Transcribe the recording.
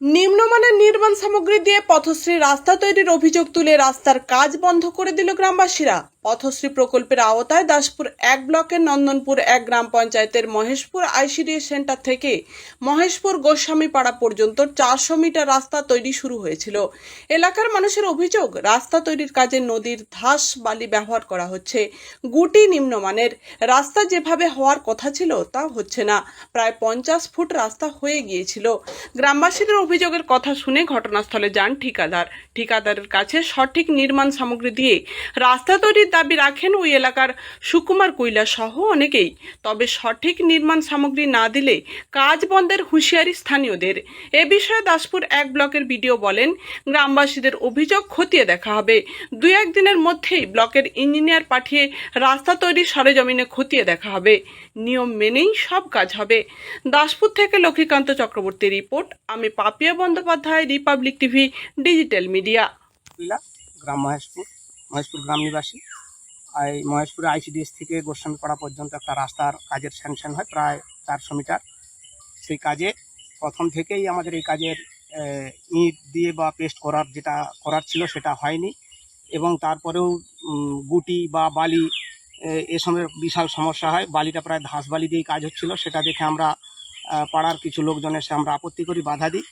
নিম্নমানের নির্মাণ সামগ্রী দিয়ে পথশ্রী রাস্তা তৈরির অভিযোগ তুলে রাস্তার কাজ বন্ধ করে দিল গ্রামবাসীরা। পথশ্রী প্রকল্পের আওতায় দাসপুর এক ব্লকের নন্দনপুর এক গ্রাম পঞ্চায়েতের মহেশপুর আইসিডিএস সেন্টার থেকে মহেশপুর গোস্বামীপাড়া পর্যন্ত চারশো মিটার রাস্তা তৈরি শুরু হয়েছিল। এলাকার মানুষের অভিযোগ, রাস্তা তৈরির কাজে নদীর ধাস বালি ব্যবহার করা হচ্ছে। গুটি নিম্নমানের, রাস্তা যেভাবে হওয়ার কথা ছিল তা হচ্ছে না। প্রায় পঞ্চাশ ফুট রাস্তা হয়ে গিয়েছিল। গ্রামবাসীদের অভিযোগের কথা শুনে ঘটনাস্থলে যান ঠিকাদার। ঠিকাদারের কাছে সঠিক নির্মাণ সামগ্রী দিয়ে রাস্তা তৈরির দাবি রাখেন ওই এলাকার সুকুমার কৈলা সহ অনেকেই। তবে সঠিক নির্মাণ সামগ্রী না দিলে কাজ বন্ধের হুঁশিয়ারি স্থানীয়দের। এ বিষয়ে দাসপুর এক ব্লকের বিডিও বলেন, গ্রামবাসীদের অভিযোগ খতিয়ে দেখা হবে। দুই একদিনের মধ্যেই ব্লকের ইঞ্জিনিয়ার পাঠিয়ে রাস্তা তৈরি সরেজমিনে খতিয়ে দেখা হবে। নিয়ম মেনেই সব কাজ হবে। দাসপুর থেকে লক্ষ্মীকান্ত চক্রবর্তী রিপোর্ট, আমি Papiya Bandyopadhyay, Republic TV, digital media. গ্রাম মহেশপুর মহেশপুর গ্রাম নিবাসী। এই মহেশপুরে আইসিডিএস থেকে গোস্বামীপাড়া পর্যন্ত একটা রাস্তার কাজের স্যাংশন হয় প্রায় চারশো মিটার। সেই কাজে প্রথম থেকেই আমাদের এই কাজের ইট দিয়ে বা পেস্ট করার যেটা করার ছিল সেটা হয়নি এবং তারপরেও গুটি বা বালি আহ, এসবের বিশাল সমস্যা হয়। বালিটা প্রায় ধাস বালি দিয়েই কাজ হচ্ছিল। সেটা দেখে আমরা পাড়ার কিছু লোকজন এসে আমরা আপত্তি করি বাধা দিই।